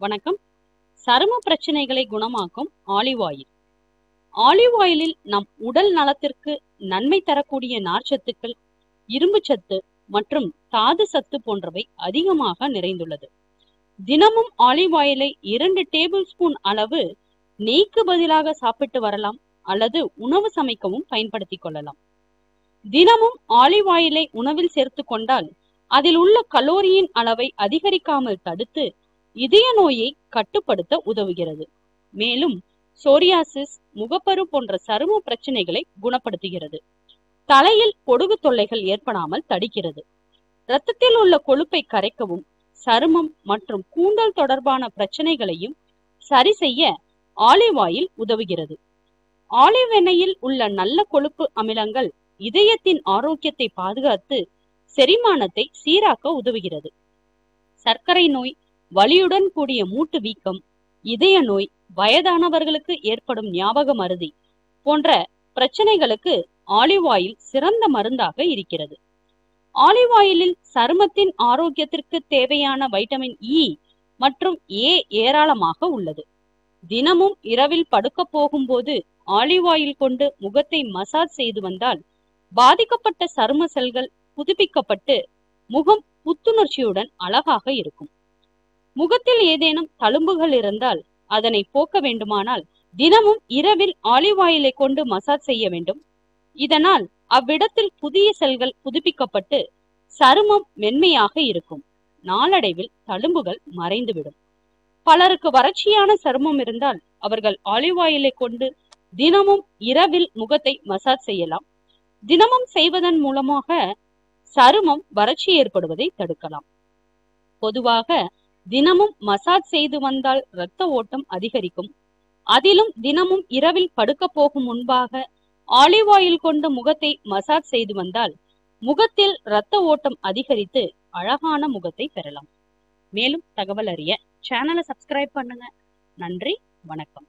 வணக்கம். சரும பிரச்சனைகளை குணமாக்கும் ஆலிவ் ஆயில் ஆலிவ் ஆயிலில் நம் உடல் நலத்திற்கு நன்மை தரக்கூடிய நார்ச்சத்துக்கள் இரும்பு சத்து மற்றும் தாது சத்து போன்றவை அதிகமாக நிறைந்துள்ளது. தினமும் ஆலிவ் ஆயிலை இரண்டு டேபிள் ஸ்பூன் அளவு நெய்க்கு பதிலாக சாப்பிட்டு வரலாம் அல்லது உணவு சமைக்கவும் பயன்படுத்திக் கொள்ளலாம். தினமும் ஆலிவ் ஆயிலை உணவில் சேர்த்து கொண்டால் அதில் உள்ள கலோரியின் அளவை அதிகரிக்காமல் தடுத்து இதய நோயை கட்டுப்படுத்த உதவுகிறது. மேலும் சோரியாசிஸ் முகப்பரு போன்ற சரும பிரச்சனைகளை குணப்படுத்துகிறது. தலையில் பொடுகு தொல்லைகள் ஏற்படாமல் தடுக்கிறது. இரத்தத்தில் உள்ள கொழுப்பை கரைக்கவும் சருமம் மற்றும் கூந்தல் தொடர்பான பிரச்சனைகளையும் சரி செய்ய ஆலிவ் ஆயில் உதவுகிறது. ஆலிவ் எண்ணெயில் உள்ள நல்ல கொழுப்பு அமிலங்கள் இதயத்தின் ஆரோக்கியத்தை பாதுகாத்து செரிமானத்தை சீராக்க உதவுகிறது. சர்க்கரை நோய் வலியுடன் கூடிய மூட்டு வீக்கம் இதய நோய் வயதானவர்களுக்கு ஏற்படும் ஞாபக மருதி போன்ற பிரச்சனைகளுக்கு ஆலிவ் ஆயில் சிறந்த மருந்தாக இருக்கிறது. ஆலிவ் ஆயிலில் சருமத்தின் ஆரோக்கியத்திற்கு தேவையான வைட்டமின் இ மற்றும் ஏ ஏராளமாக உள்ளது. தினமும் இரவில் படுக்க போகும்போது ஆலிவ் ஆயில் கொண்டு முகத்தை மசாஜ் செய்து வந்தால் பாதிக்கப்பட்ட சரும செல்கள் புதுப்பிக்கப்பட்டு முகம் புத்துணர்ச்சியுடன் அழகாக இருக்கும். முகத்தில் ஏதேனும் தழும்புகள் இருந்தால் அதனை போக்க வேண்டுமானால் தினமும் இரவில் ஆலிவ் ஆயிலை கொண்டு மசாஜ் செய்ய வேண்டும். இதனால் அவ்விடத்தில் புதிய செல்கள் புதுப்பிக்கப்பட்டு சருமம் மென்மையாக இருக்கும். நாளடைவில் தழும்புகள் மறைந்துவிடும். பலருக்கு வறட்சியான சருமம் இருந்தால் அவர்கள் ஆலிவ் ஆயிலை கொண்டு தினமும் இரவில் முகத்தை மசாஜ் செய்யலாம். தினமும் செய்வதன் மூலமாக சருமம் வறட்சி ஏற்படுவதை தடுக்கலாம். பொதுவாக தினமும் மசாஜ் செய்து வந்தால் இரத்த ஓட்டம் அதிகரிக்கும். அதிலும் தினமும் இரவில் படுக்க போகும் முன்பாக ஆலிவ் ஆயில் கொண்ட முகத்தை மசாஜ் செய்து வந்தால் முகத்தில் இரத்த ஓட்டம் அதிகரித்து அழகான முகத்தை பெறலாம். மேலும் தகவல் அறிய சேனலை சப்ஸ்கிரைப் பண்ணுங்க. நன்றி வணக்கம்.